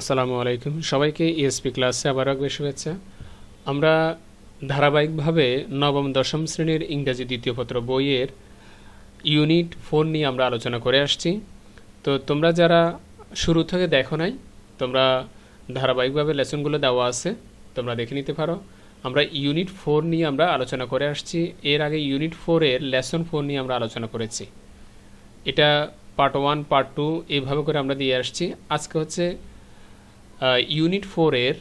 আসসালামু আলাইকুম। সবাইকে ইএসপি ক্লাসে আবার একবার শুভেচ্ছা। আমরা ধারাবাহিকভাবে নবম, দশম শ্রেণির ইংরাজি দ্বিতীয় পত্র বইয়ের ইউনিট ফোর নিয়ে আমরা আলোচনা করে আসছি। তো তোমরা যারা শুরু থেকে দেখো নাই, তোমরা ধারাবাহিকভাবে লেসনগুলো দেওয়া আছে, তোমরা দেখে নিতে পারো। আমরা ইউনিট ফোর নিয়ে আমরা আলোচনা করে আসছি। এর আগে ইউনিট ফোরের লেসন ফোর নিয়ে আমরা আলোচনা করেছি। এটা পার্ট ওয়ান পার্ট টু এইভাবে করে আমরা দিয়ে আসছি। আজকে হচ্ছে ইউনিট ফোরের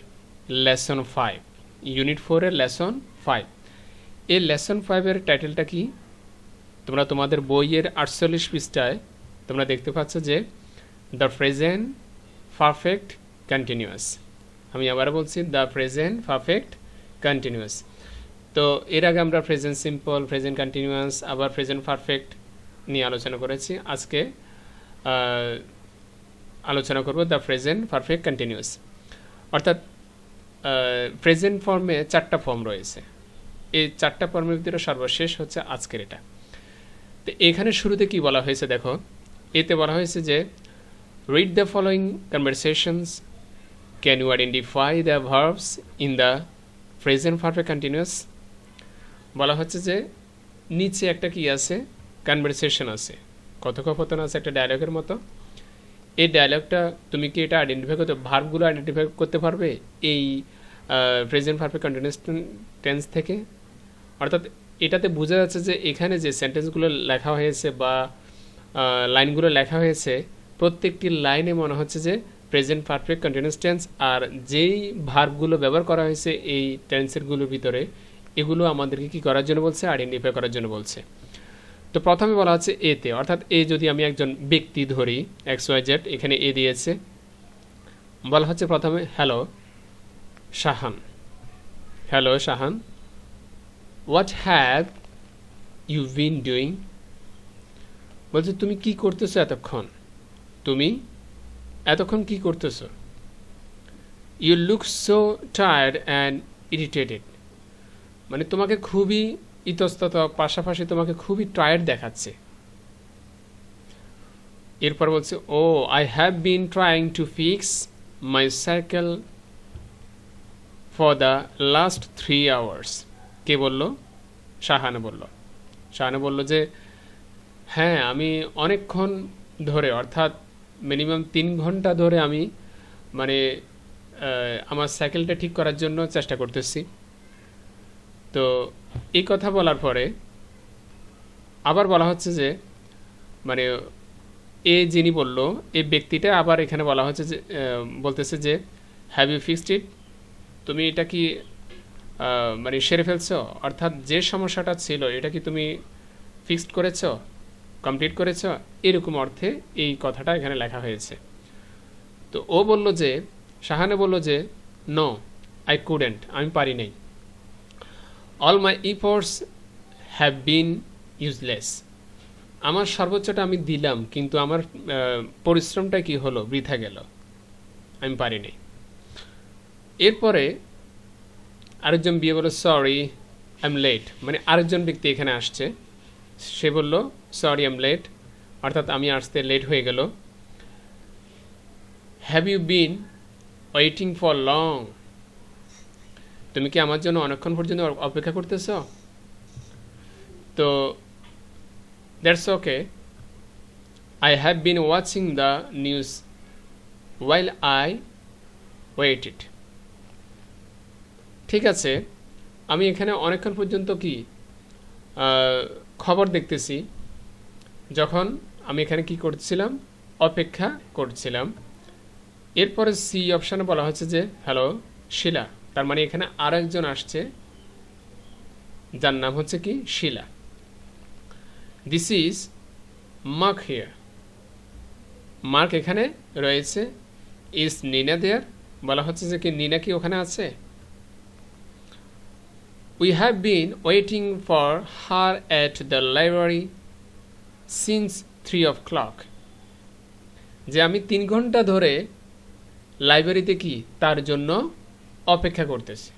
লেসন ফাইভ ইউনিট ফোরের লেসন ফাইভ এই লেসন ফাইভের টাইটেলটা কি? তোমরা তোমাদের বইয়ের আটচল্লিশ পৃষ্ঠায় তোমরা দেখতে পাচ্ছ যে দ্য প্রেজেন্ট পারফেক্ট কন্টিনিউয়াস আমি আবার বলছি দ্য প্রেজেন্ট পারফেক্ট কন্টিনিউয়াস তো এর আগে আমরা প্রেজেন্ট সিম্পল প্রেজেন্ট কন্টিনিউয়াস আবার প্রেজেন্ট পারফেক্ট নিয়ে আলোচনা করেছি। আজকে আলোচনা করব দ্য প্রেজেন্ট পারফেক্ট কন্টিনিউয়াস অর্থাৎ প্রেজেন্ট ফর্মে চারটা ফর্ম রয়েছে। এই চারটা ফর্মের ভিতরে সর্বশেষ হচ্ছে আজকের এটা। তো এখানে শুরুতে কি বলা হয়েছে দেখো, এতে বলা হয়েছে যে read the following conversations can you identify the verbs in the present perfect continuous বলা হচ্ছে যে, নিচে একটা কি আছে? কনভারসেশন আছে। কথোপকথন আছে একটা ডায়লগের মতো। এই ডায়লগটা তুমি কি এটা আইডেন্টিফাই করতে ভার্বগুলো আইডেন্টিফাই করতে পারবে? এই প্রেজেন্ট পারফেক্ট কন্টিনিউয়াস টেন্স থেকে? অর্থাৎ এটাতে বোঝা যাচ্ছে যে এখানে যে সেন্টেন্সগুলো লেখা হয়েছে বা লাইনগুলো লেখা হয়েছে, প্রত্যেকটি লাইনে মনে হচ্ছে যে প্রেজেন্ট পারফেক্ট কন্টিনিউয়াস টেন্স আর যেই ভার্বগুলো ব্যবহার করা হয়েছে এই টেন্সেরগুলোর ভিতরে, এগুলো আমাদেরকে কি করার জন্য বলছে? আইডেন্টিফাই করার জন্য বলছে। তো প্রথমে বলা হচ্ছে এতে অর্থাৎ এ যদি আমি একজন ব্যক্তি ধরি এক্স ওয়াই জেড এখানে এ দিয়েছে। বলা হচ্ছে প্রথমে hello Shahan hello Shahan what have you been doing বলছে, তুমি কি করতেছো এতক্ষণ? তুমি এতক্ষণ কি করতেছো? You look so tired and irritated মানে তোমাকে খুবই ইতস্তত পাশাপাশি তোমাকে খুবই টায়ার্ড দেখাচ্ছে। এরপর বলছে, ও I have been trying to fix my cycle for the last three hours কে বলল? শাহানা বলল। শাহানা বলল যে হ্যাঁ আমি অনেকক্ষণ ধরে, অর্থাৎ মিনিমাম তিন ঘণ্টা ধরে আমি মানে আমার সাইকেলটা ঠিক করার জন্য চেষ্টা করতেছি। তো এই কথা বলার পরে আবার বলা হচ্ছে যে মানে এ যিনি বলল এই ব্যক্তিটা আবার এখানে বলা হচ্ছে যে বলতেছে যে হ্যাভ ইউ ফিক্সড ইট তুমি এটা কি মানে সেরে ফেলছো? অর্থাৎ যে সমস্যাটা ছিল, এটা কি তুমি ফিক্সড করেছ? কমপ্লিট করেছ? এরকম অর্থে এই কথাটা এখানে লেখা হয়েছে। তো ও বলল যে, শাহানে বলল যে নো আই কুডেন্ট আমি পারি নাই। All my efforts have been useless আমার সর্বোচ্চটা আমি দিলাম, কিন্তু আমার পরিশ্রমটা কি হলো? বৃথা গেল। আমি পারিনি। এরপরে আরেকজন বিয়ে বলল সরি আই এম লেট মানে আরেকজন ব্যক্তি এখানে আসছে। সে বলল সরি আই এম লেট অর্থাৎ আমি আসতে লেট হয়ে গেল। Have you been waiting for long তুমি কি আমার জন্য অনেকক্ষণ পর্যন্ত অপেক্ষা করতেছ? তো that's okay I have been watching the news while I wait it ঠিক আছে, আমি এখানে অনেকক্ষণ পর্যন্ত কি খবর দেখতেছি, যখন আমি এখানে কি করছিলাম, অপেক্ষা করছিলাম। এরপরে সি অপশানে বলা হচ্ছে যে হ্যালো শিলা তার মানে এখানে আর একজন আসছে, যার নাম হচ্ছে কি? Shila. This is Mark here Mark এখানে রয়েছে। ইজ নিনা দেয়ার বলা হচ্ছে যে কি নিনা কি ওখানে আছে? We have been waiting for her at the library since three o'clock যে আমি তিন ঘণ্টা ধরে লাইব্রেরিতে কি? তার জন্য অপেক্ষা করতেছি।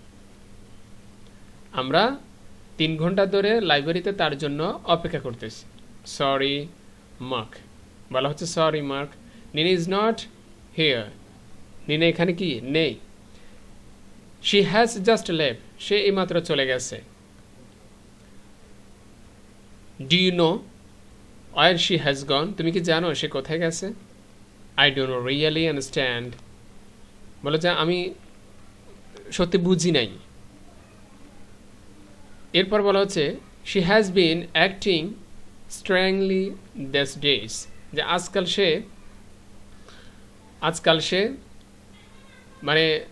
আমরা তিন ঘণ্টা ধরে লাইব্রেরিতে তার জন্য অপেক্ষা করতেছি। সরি মার্ক বলা হচ্ছে sorry Mark Nina is not here Nina এখানে কি? নেই। শি হ্যাজ জাস্ট লেভ সে এইমাত্র চলে গেছে। Do you know where she has gone তুমি কি জানো সে কোথায় গেছে? আই ডোন্ট রিয়েলি আন্ডারস্ট্যান্ড বলে যে, আমি সত্যি বুঝি নাই। এরপর বলা হচ্ছে she has been acting strongly these days যে আজকাল সে আজকাল সে মানে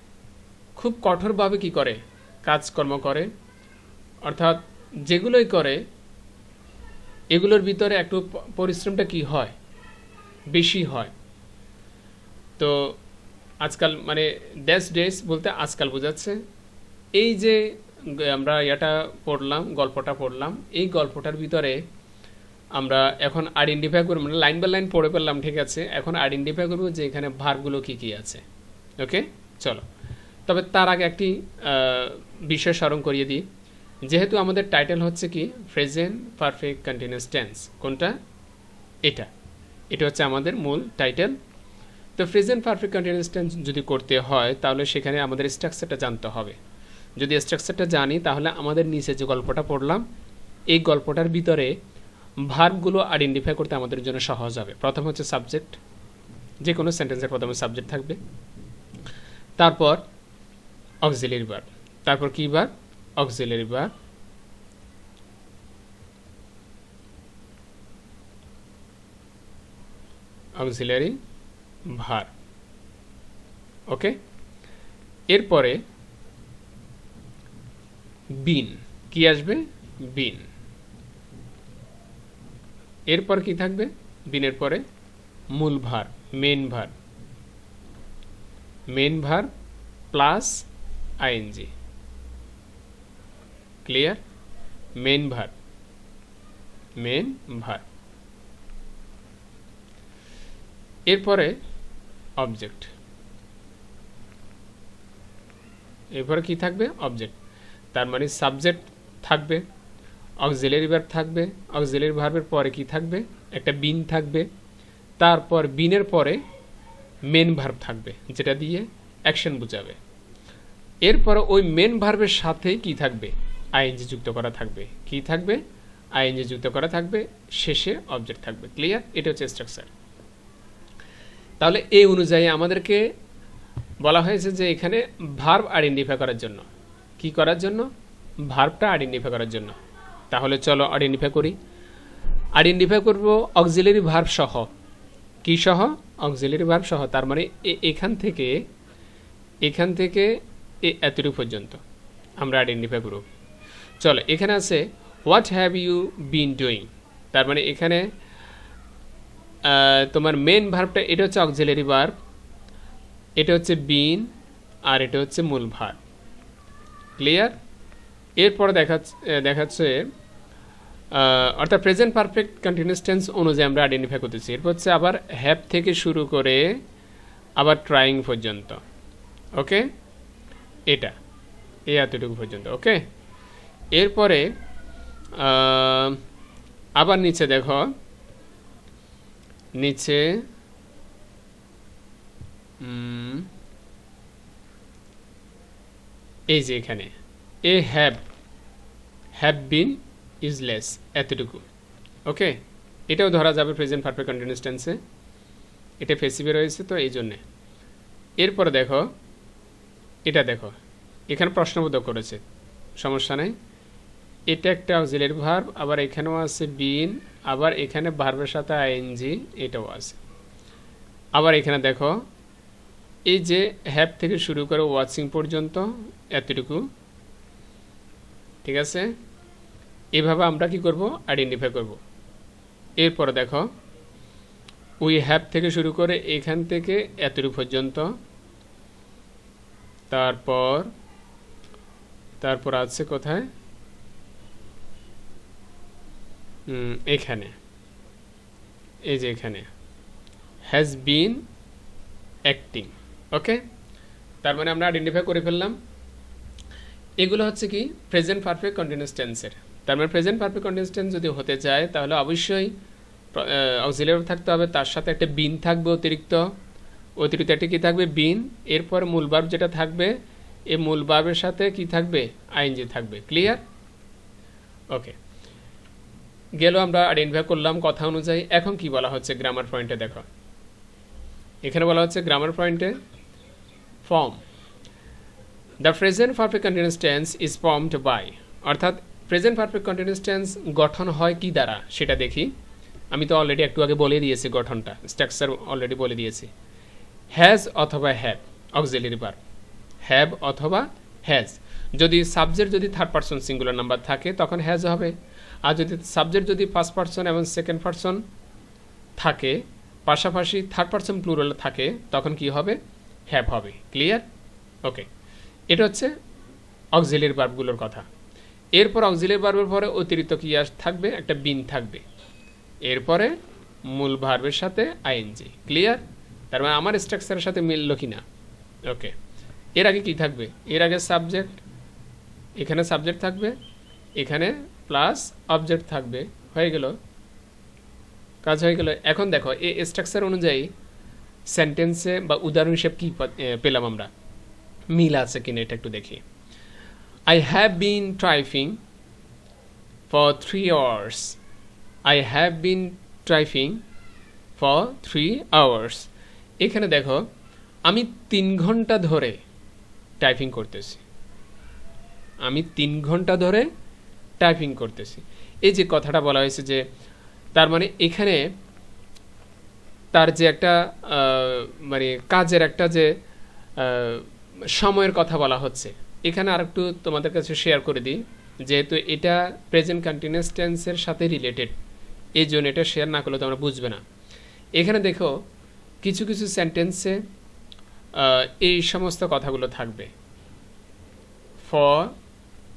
খুব কঠোরভাবে কি করে? কাজকর্ম করে। অর্থাৎ যেগুলোই করে, এগুলোর ভিতরে একটু পরিশ্রমটা কি হয়? বেশি হয়। তো আজকাল মানে ড্যাশ ডেস বলতে আজকাল বোঝাচ্ছে। এই যে, আমরা এটা পড়লাম, গল্পটা পড়লাম, এই গল্পটার ভিতরে আমরা এখন আইডেন্টিফাই করব মানে লাইন বাই লাইন পড়ে পেলাম ঠিক আছে? এখন আইডেন্টিফাই করব যে এখানে ভারগুলো কি কি আছে। ওকে চলো। তবে তার আগে একটি বিষয় স্মরণ করিয়ে দিই। যেহেতু আমাদের টাইটেল হচ্ছে কি প্রেজেন্ট পারফেক্ট কন্টিনিউয়াস টেন্স কোনটা? এটা। এটা হচ্ছে আমাদের মূল টাইটেল তো প্রেজেন্ট পারফেক্ট কন্টিনিউয়াস টেন্স যদি করতে হয়, তাহলে সেখানে আমাদের স্ট্রাকচারটা জানতে হবে। যদি স্ট্রাকচারটা জানি, তাহলে আমাদের নিচে যে গল্পটা পড়লাম, এই গল্পটার ভিতরে ভার্বগুলো আইডেন্টিফাই করতে আমাদের জন্য সহজ হবে। প্রথম হচ্ছে সাবজেক্ট যে কোনো সেন্টেন্সের প্রথমে সাবজেক্ট থাকবে। তারপর অক্সিলারি ভার্ব তারপর কি verb auxiliary verb auxiliary verb. Okay এরপরে বিন। কি আসবে? বিন। এরপর কি থাকবে? বিনের পরে মূল ভার main verb. Main verb plus ING clear main verb. Main verb. এরপরে অবজেক্ট এরপরে কি থাকবে? অবজেক্ট তার মানে সাবজেক্ট থাকবে অক্সিলারি ভার্ব থাকবে অক্সিলারি ভার্বের পরে কি থাকবে? একটা বিন থাকবে, তারপর বিনের পরে মেন ভার্ব থাকবে, যেটা দিয়ে অ্যাকশন বোঝাবে। এরপর ওই মেন ভার্বের সাথে কি থাকবে? আইএনজি যুক্ত করা থাকবে। কি থাকবে? আইএনজি যুক্ত করা থাকবে, শেষে অবজেক্ট থাকবে। ক্লিয়ার এটা হচ্ছে স্ট্রাকচার তাহলে এই অনুযায়ী আমাদেরকে বলা হয়েছে যে এখানে ভার্ব আইডেন্টিফাই করার জন্য। কি করার জন্য? ভার্বটা আইডেন্টিফাই করার জন্য। তাহলে চলো আইডেন্টিফাই করি। আইডেন্টিফাই করব অক্সিলারি ভার্ব সহ। কি সহ? অক্সিলারি ভার্ব সহ। তার মানে এখান থেকে এখান থেকে এ, এতটুকু পর্যন্ত আমরা আইডেন্টিফাই করব। চলো, এখানে আছে what have you been doing তার মানে এখানে তোমার মেন ভার্বটা এটা হচ্ছে অক্সিলারি ভার্ব এটা হচ্ছে বিন আর এটা হচ্ছে মূল ভার্ব ক্লিয়ার এরপর দেখাচ্ছে দেখাচ্ছে অর্থাৎ প্রেজেন্ট পারফেক্ট কন্টিনিউয়াস টেন্স অনুযায়ী আমরা আইডেন্টিফাই করতেছি। এরপর হচ্ছে আবার হ্যাভ থেকে শুরু করে আবার ট্রাইং পর্যন্ত। ওকে এটা। এই এতটুকু পর্যন্ত। ওকে এরপরে আবার নিচে দেখো নিচে এই যে এখানে। এ হ্যাভ হ্যাভ বিন ইউজলেস এতটুকু। ওকে এটাও ধরা যাবে প্রেজেন্ট পারফেক্ট কন্টিনিউয়াস টেন্সে এটা ফেসিভে রয়েছে তো এই জন্যে। এরপরে দেখো এটা দেখো। এখানে প্রশ্নবোধক করেছে। সমস্যা নেই। এটা একটা অক্সিলারি ভার্ব আবার এখানেও আছে বিন আবার এখানে ভার্বের সাথে আইএনজি এটাও আছে। আবার এখানে দেখো, এই যে হ্যাপ থেকে শুরু করে ওয়াচিং পর্যন্ত, এতটুকু। ঠিক আছে? এভাবে আমরা কি করব? আইডেন্টিফাই করব। এরপরে দেখো উই হ্যাপ থেকে শুরু করে এখান থেকে এতটুকু পর্যন্ত। তারপর তারপর আছে কোথায়? এখানে। এই যে এখানে। হ্যাজ বিন অ্যাক্টিং ওকে তার মানে আমরা আইডেন্টিফাই করে ফেললাম। এগুলো হচ্ছে কি? প্রেজেন্ট পারফেক্ট কন্টিনিউয়াস টেন্সের তার মানে প্রেজেন্ট পারফেক্ট কন্টিনিউয়াস টেন্স যদি হতে চায়, তাহলে অবশ্যই অক্সিলারি থাকতে হবে। তার সাথে একটা বিন থাকবে অতিরিক্ত। অতিরিক্ত একটি কী থাকবে? বিন এরপর মূল ভার্ব যেটা থাকবে, এই মূল ভার্বের সাথে কি থাকবে? আইএনজি থাকবে। ক্লিয়ার ওকে গেল আমরা আইডেন্টিফাই করলাম কথা অনুযায়ী। এখন কি বলা হচ্ছে গ্রামার পয়েন্টে দেখো। এখানে বলা হচ্ছে গ্রামার পয়েন্টে form the present perfect continuous tense is formed by অর্থাৎ প্রেজেন্ট পারফেক্ট কন্টিনিউস টেন্স গঠন হয় কি দ্বারা? সেটা দেখি। আমি তো অলরেডি একটু আগে বলে দিয়েছি গঠনটা। স্ট্রাকচার অলরেডি বলে দিয়েছি। হ্যাজ অথবা হ্যাভ অক্সিলারি ভার্ব হ্যাভ অথবা হ্যাজ যদি সাবজেক্ট যদি থার্ড পার্সন সিঙ্গুলার নাম্বার থাকে, তখন হ্যাজ হবে। আর যদি সাবজেক্ট যদি ফার্স্ট পার্সন এবং সেকেন্ড পার্সন থাকে, পাশাপাশি থার্ড পার্সন প্লুরাল থাকে, তখন কি হবে? হ্যাভ হবে। ক্লিয়ার ওকে এটা হচ্ছে অক্সিলের ভার্বগুলোর কথা। এরপর অক্সিলের ভার্বের পরে অতিরিক্ত কি থাকবে? একটা বিন থাকবে। এরপরে মূল ভার্বের সাথে আইএনজি ক্লিয়ার তার মানে আমার স্ট্রাকচারের সাথে মিলল কি না ওকে এর আগে কি থাকবে? এর আগে সাবজেক্ট এখানে সাবজেক্ট থাকবে, এখানে প্লাস অবজেক্ট থাকবে, হয়ে গেল, কাজ হয়ে গেল। এখন দেখো, এই স্ট্রাকচার অনুযায়ী সেন্টেন্সে বা উদাহরণ হিসেবে কী পেলাম আমরা? মিল আছে কিনা এটা একটু দেখি। I have been trying for three hours I have been trying for three hours এখানে দেখো, আমি তিন ঘণ্টা ধরে টাইপিং করতেছি। আমি তিন ঘণ্টা ধরে টাইপিং করতেছি। এই যে কথাটা বলা হয়েছে যে, তার মানে এখানে তার যে একটা মানে কাজের একটা যে সময়ের কথা বলা হচ্ছে। এখানে আর একটু তোমাদের কাছে শেয়ার করে দিই, যেহেতু এটা প্রেজেন্ট কন্টিনিউয়াস টেন্সের সাথে রিলেটেড এই জন্য এটা শেয়ার না করলে তোমরা বুঝবে না। এখানে দেখো, কিছু কিছু সেন্টেন্সে এই সমস্ত কথাগুলো থাকবে। ফর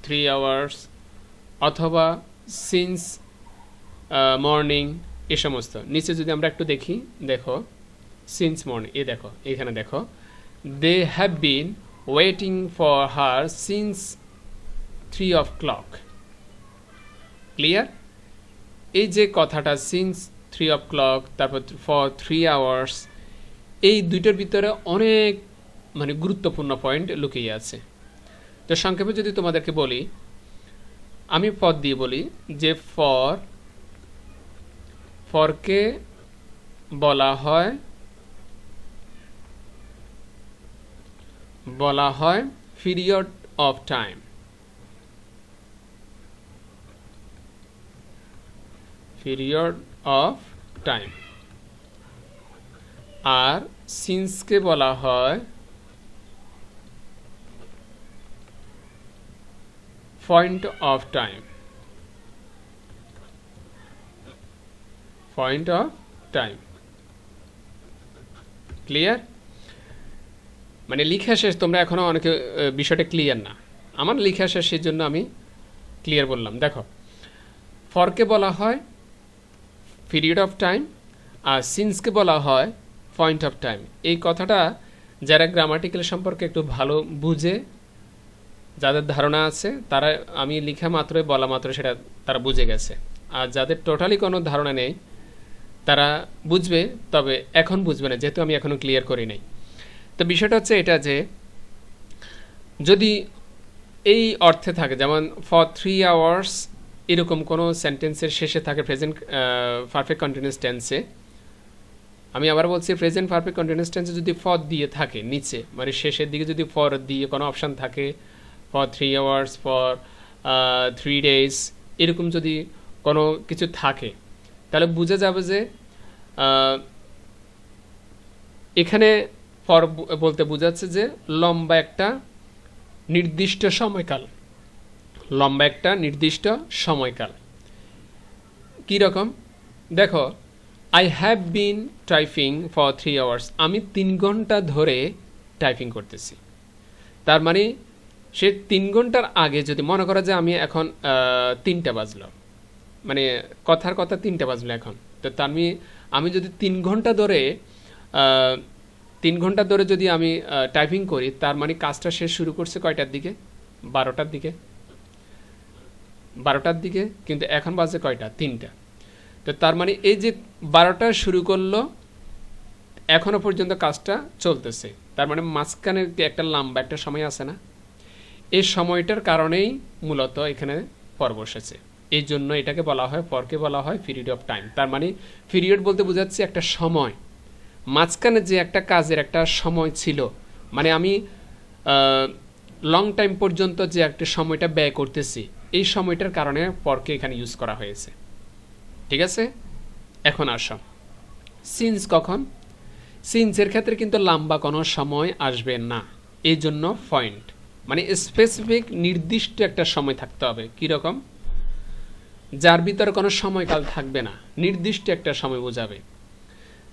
থ্রি আওয়ার্স অথবা সিন্স মর্নিং এ সমস্ত। নিচে যদি আমরা একটু দেখি, দেখো সিন্স মর্নিং এ দেখো, এখানে দেখো they have been waiting for her since three o'clock clear এই যে কথাটা সিন্স থ্রি অফ ক্লক তারপর ফর থ্রি আওয়ার্স এই দুইটার ভিতরে অনেক মানে গুরুত্বপূর্ণ পয়েন্ট লুকিয়ে আছে। তো সংক্ষেপে যদি তোমাদেরকে বলি আমি পদ দিয়ে বলি যে ফর, ফরকে বলা হয় বলা হয় period of time. Period of time. আর সিন্সকে বলা হয় point of time point of time clear মানে লিখা শেষ, তোমরা এখনও অনেকে বিষয়টা ক্লিয়ার না। আমার লিখা শেষ সেই জন্য আমি ক্লিয়ার বললাম। দেখো ফরকে বলা হয় পিরিয়ড অফ টাইম আর সিন্সকে বলা হয় পয়েন্ট অফ টাইম এই কথাটা যারা গ্রামাটিক্যাল সম্পর্কে একটু ভালো বুঝে যাদের ধারণা আছে, তারা, আমি লিখা মাত্রই, বলা মাত্র সেটা তারা বুঝে গেছে। আর যাদের টোটালি কোনো ধারণা নেই, তারা বুঝবে, তবে এখন বুঝবে না, যেহেতু আমি এখনও ক্লিয়ার করি নাই। তো বিষয়টা হচ্ছে এটা যে, যদি এই অর্থে থাকে, যেমন ফর থ্রি আওয়ার্স এরকম কোনো সেন্টেন্সের শেষে থাকে প্রেজেন্ট পারফেক্ট কন্টিনিউস টেন্সে আমি আবার বলছি প্রেজেন্ট পারফেক্ট কন্টিনিউয়াস টেন্সে যদি ফর দিয়ে থাকে, নিচে মানে শেষের দিকে যদি ফর দিয়ে কোনো অপশান থাকে for three hours for three days এরকম যদি কোনো কিছু থাকে, তাহলে বুঝে যাবে যে এখানে ফর বলতে বোঝাচ্ছে যে লম্বা একটা নির্দিষ্ট সময়কাল, লম্বা একটা নির্দিষ্ট সময়কাল। কী রকম? দেখো I have been typing for three hours আমি তিন ঘণ্টা ধরে টাইপিং করতেছি। তার মানে সে তিন ঘণ্টার আগে যদি মনে করা যায় আমি এখন তিনটা বাজলো মানে কথার কথা তিনটা বাজলো এখন, তো আমি আমি যদি তিন ঘণ্টা ধরে তিন ঘণ্টা ধরে যদি আমি টাইপিং করি, তার মানে কাজটা শেষ শুরু করছে কয়টার দিকে? বারোটার দিকে। বারোটার দিকে, কিন্তু এখন বাজে কয়টা? তিনটা। তো তার মানে এই যে বারোটা শুরু করল, এখনও পর্যন্ত কাজটা চলতেছে। তার মানে মাঝখানে একটা লম্বা একটা সময় আছে না? এই সময়টার কারণেই মূলত এখানে পর বসেছে এই জন্য এটাকে বলা হয়, পরকে বলা হয়, পিরিয়ড অফ টাইম। তার মানে পিরিয়ড বলতে বোঝাচ্ছে একটা সময়। মাঝখানে যে একটা কাজের একটা সময় ছিল মানে আমি লং টাইম পর্যন্ত যে একটা সময়টা ব্যয় করতেছি, এই সময়টার কারণে পরকে এখানে ইউজ করা হয়েছে। ঠিক আছে? এখন আসো। সিন্স কখন? সিন্সের ক্ষেত্রে কিন্তু লম্বা কোনো সময় আসবে না। এই জন্য পয়েন্ট মানে স্পেসিফিক নির্দিষ্ট একটা সময় থাকতে হবে। কীরকম যার ভিতরে কোনো সময়কাল থাকবে না। নির্দিষ্ট একটা সময় বোঝাবে।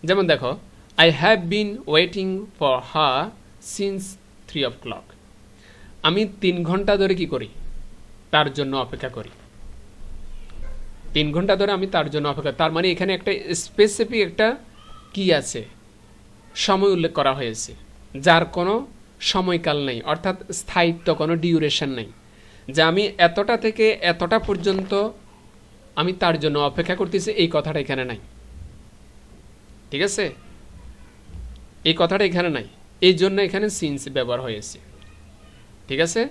যেমন দেখো I have been waiting for her since three o'clock আমি তিন ঘণ্টা ধরে কি করি? তার জন্য অপেক্ষা করি। তিন ঘণ্টা ধরে আমি তার জন্য অপেক্ষা তার মানে এখানে একটা স্পেসিফিক একটা কি আছে? সময় উল্লেখ করা হয়েছে। যার কোনো সময়কাল নেই, অর্থাৎ স্থায়িত্ব কোনো ডিউরেশন নেই। যে আমি এতটা থেকে এতটা পর্যন্ত আমি তার জন্য অপেক্ষা করতেছি, এই কথাটা এখানে নাই। ঠিক আছে? এই কথাটা এখানে নাই। এই জন্য এখানে সিন্স ব্যবহার হয়েছে। ঠিক আছে?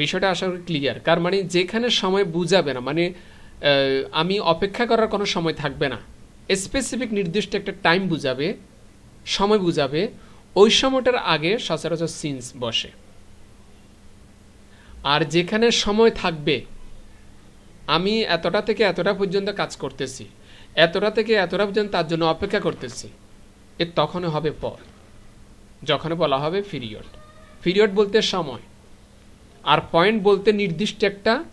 বিষয়টা আশা করি ক্লিয়ার কার মানে যেখানে সময় বুঝাবে না মানে আমি অপেক্ষা করার কোনো সময় থাকবে না। স্পেসিফিক নির্দিষ্ট একটা টাইম বুঝাবে, সময় বুঝাবে ওই সময়টার আগে সচরাচর সিন্স বসে। আর যেখানে সময় থাকবে, আমি এতটা থেকে এতটা পর্যন্ত কাজ করতেছি, এতটা থেকে এতটা পর্যন্ত তার জন্য অপেক্ষা করতেছি, এ তখন হবে পর। যখন বলা হবে পিরিয়ড। পিরিয়ড বলতে সময়। আর পয়েন্ট বলতে নির্দিষ্ট একটা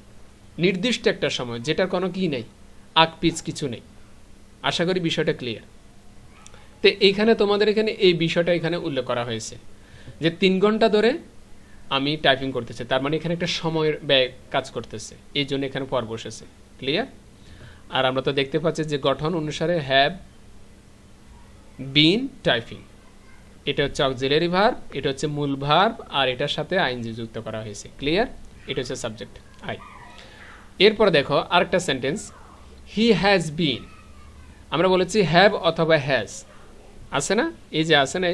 নির্দিষ্ট একটা সময়, যেটার কোনো কি নেই, আগ পিচ কিছু নেই। আশা করি বিষয়টা ক্লিয়ার তো এইখানে তোমাদের এখানে এই বিষয়টা এখানে উল্লেখ করা হয়েছে যে তিন ঘণ্টা ধরে আমি টাইপিং করতেছি। তার মানে এখানে একটা সময়ের ব্যয় কাজ করতেছে। এই জন্য এখানে পর বসেছে ক্লিয়ার আর আমরা তো দেখতে পাচ্ছি যে গঠন অনুসারে হ্যাভ বিন টাইপিং এটা হচ্ছে অক্সিলারি ভার্ব এটা হচ্ছে মূল ভার্ব আর এটার সাথে আইনজি যুক্ত করা হয়েছে। ক্লিয়ার এটা হচ্ছে সাবজেক্ট আই এরপর দেখো আরেকটা সেন্টেন্স হি হ্যাজ বিন আমরা বলেছি হ্যাভ অথবা হ্যাজ আছে না? এই যে আছে না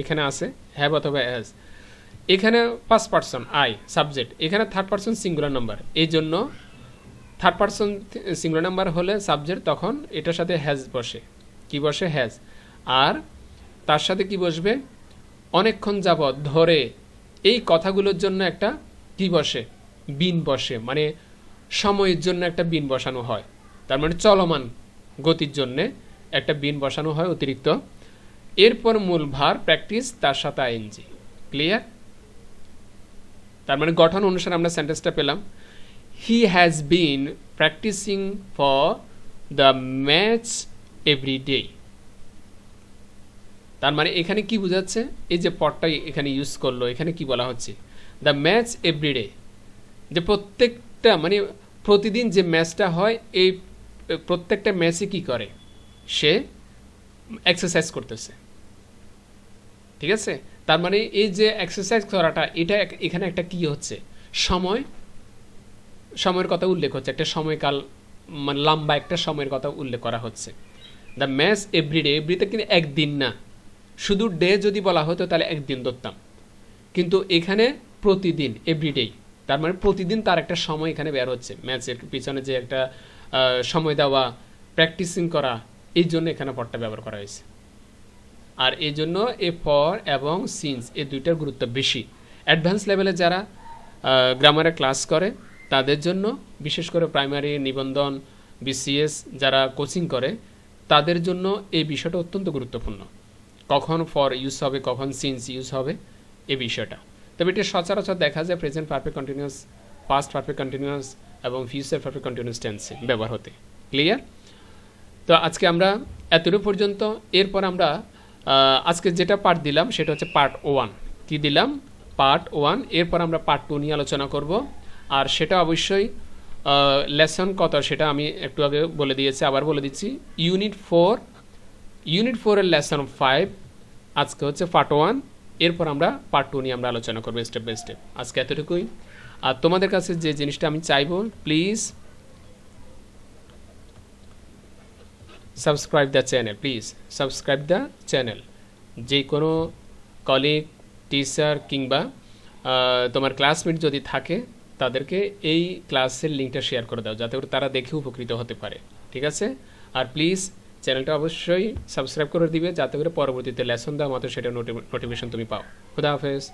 এখানে আছে হ্যাভ অথবা হ্যাজ এখানে ফার্স্ট পার্সন আই সাবজেক্ট এখানে থার্ড পার্সন সিঙ্গুলার নাম্বার এই জন্য থার্ড পার্সন সিঙ্গুলার নাম্বার হলে সাবজেক্ট তখন এটার সাথে হ্যাজ বসে। কি বসে? হ্যাজ আর তার সাথে কি বসবে? অনেকক্ষণ যাবৎ ধরে এই কথাগুলোর জন্য একটা কি বসে? বিন বসে। মানে সময়ের জন্য একটা বিন বসানো হয়। তার মানে চলমান গতির জন্যে একটা বিন বসানো হয় অতিরিক্ত। এরপর মূল ভার প্র্যাকটিস তার সাথে আইএনজি। ক্লিয়ার তার মানে গঠন অনুসারে আমরা সেন্টেন্সটা পেলাম। He has been practising for the match every day তার মানে এখানে কি বোঝাচ্ছে? এই যে পটটাই এখানে ইউজ করল, এখানে কি বলা হচ্ছে? দ্য ম্যাচ এভরিডে যে প্রত্যেকটা মানে প্রতিদিন যে ম্যাচটা হয়, এই প্রত্যেকটা ম্যাচে কি করে? সে এক্সারসাইজ করতেছে। ঠিক আছে? তার মানে এই যে এক্সারসাইজ করাটা, এটা এখানে একটা কি হচ্ছে? সময়, সময়ের কথা উল্লেখ হচ্ছে। একটা সময়কাল মানে লম্বা একটা সময়ের কথা উল্লেখ করা হচ্ছে। দ্য ম্যাচ এভরিডে এভরিতে কিন্তু একদিন না। শুধু ডে যদি বলা হতো, তাহলে একদিন ধরতাম। কিন্তু এখানে প্রতিদিন এভরিডেই তার মানে প্রতিদিন তার একটা সময় এখানে বের হচ্ছে। ম্যাচের পিছনে যে একটা সময় দেওয়া প্র্যাকটিসিং করা এই জন্য এখানে পটটা ব্যবহার করা হয়েছে। আর এই জন্য এ ফর এবং সিন্স, এই দুইটার গুরুত্ব বেশি। অ্যাডভান্স লেভেলে যারা গ্রামারে ক্লাস করে, তাদের জন্য, বিশেষ করে প্রাইমারি, নিবন্ধন, বিসিএস যারা কোচিং করে, তাদের জন্য এই বিষয়টা অত্যন্ত গুরুত্বপূর্ণ। কখন ফর ইউজ হবে, কখন সিন্স ইউজ হবে, এই বিষয়টা। তবে এটা সচরাচর দেখা যায় present perfect continuous, past perfect continuous এবং ফিউচার পারফেক্ট কন্টিনিউয়াস টেন্সে ব্যবহার হতে। ক্লিয়ার? তো আজকে আমরা এতটুকু পর্যন্ত, এরপর আমরা আজকে যেটা পার্ট দিলাম সেটা হচ্ছে পার্ট ওয়ান কি দিলাম? পার্ট ওয়ান এরপর আমরা পার্ট টু নিয়ে আলোচনা করব। আর সেটা অবশ্যই লেসন কত, সেটা আমি একটু আগে বলে দিয়েছি, আবার বলে দিচ্ছি। ইউনিট ফোর ইউনিট ফোরের লেসন ফাইভ আজকে হচ্ছে পার্ট ওয়ান এরপর আমরা পার্ট টু নিয়ে আমরা আলোচনা করব স্টেপ বাই স্টেপ আজকে এতটুকুই। আর তোমাদের কাছে যে জিনিসটা আমি চাইব please subscribe the channel please subscribe the channel যে কোনো কলিগ টিচার কিংবা তোমার ক্লাসমেট যদি থাকে, তাদেরকে এই ক্লাসের লিঙ্কটা শেয়ার করে দাও, যাতে করে তারা দেখে উপকৃত হতে পারে। ঠিক আছে? আর প্লিজ চ্যানেলটা অবশ্যই সাবস্ক্রাইব করে দিবে, যাতে করে পরবর্তীতে লেসন দেওয়া মাত্র সেটা নোটিফিকেশন তুমি পাও। খুদা হাফেজ।